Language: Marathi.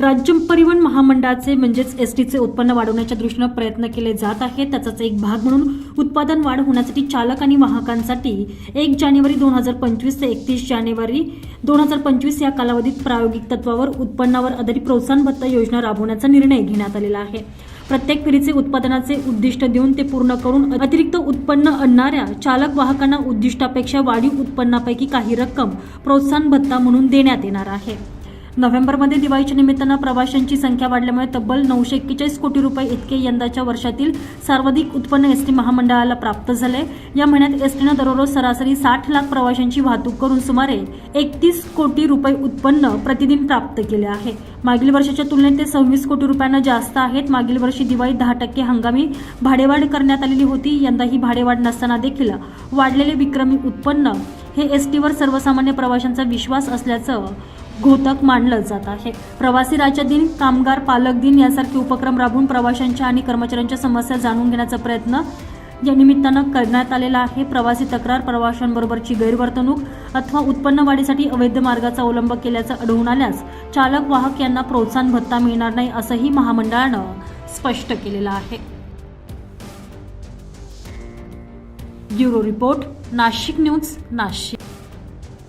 राज्य परिवहन महामंडळाचे म्हणजेच एस टीचे उत्पन्न वाढवण्याच्या दृष्टीनं प्रयत्न केले जात आहेत. त्याचाच एक भाग म्हणून उत्पादन वाढ होण्यासाठी चालक आणि वाहकांसाठी एक जानेवारी दोन हजार पंचवीस ते एकतीस जानेवारी दोन हजार पंचवीस या कालावधीत प्रायोगिक तत्वावर उत्पन्नावर आधारित प्रोत्साहन भत्ता योजना राबवण्याचा निर्णय घेण्यात आलेला आहे. प्रत्येक फेरीचे उत्पादनाचे उद्दिष्ट देऊन ते पूर्ण करून अतिरिक्त उत्पन्न आणणाऱ्या चालक वाहकांना उद्दिष्टापेक्षा वाढीव उत्पन्नापैकी काही रक्कम प्रोत्साहन भत्ता म्हणून देण्यात येणार आहे. नोव्हेंबरमध्ये दिवाळीच्या निमित्तानं प्रवाशांची संख्या वाढल्यामुळे तब्बल नऊशे एक्केचाळीस कोटी रुपये इतके यंदाच्या वर्षातील सर्वाधिक उत्पन्न एस टी महामंडळाला प्राप्त झाले. या महिन्यात एस टीनं दररोज सरासरी साठ लाख प्रवाशांची वाहतूक करून सुमारे एकतीस कोटी रुपये उत्पन्न प्रतिदिन प्राप्त केले आहे. मागील वर्षाच्या तुलनेत ते सव्वीस कोटी रुपयांना जास्त आहेत. मागील वर्षी दिवाळीत दहा टक्के हंगामी भाडेवाढ करण्यात आलेली होती. यंदा ही भाडेवाढ नसताना देखील वाढलेले विक्रमी उत्पन्न हे एस टीवर सर्वसामान्य प्रवाशांचा विश्वास असल्याचं घोतक मानलं जात आहे. प्रवासी राज्य दिन कामगार पालक दिन यासारखे उपक्रम राबवून प्रवाशांच्या आणि कर्मचाऱ्यांच्या समस्या जाणून घेण्याचा प्रयत्न या निमित्तानं करण्यात आलेला आहे. प्रवासी तक्रार प्रवाशांबरोबरची गैरवर्तणूक अथवा उत्पन्न वाढीसाठी अवैध मार्गाचा अवलंब केल्याचं आढळून आल्यास चालक वाहक यांना प्रोत्साहन भत्ता मिळणार नाही असंही महामंडळानं स्पष्ट केलेलं आहे. Bureau report Nashik news Nashik.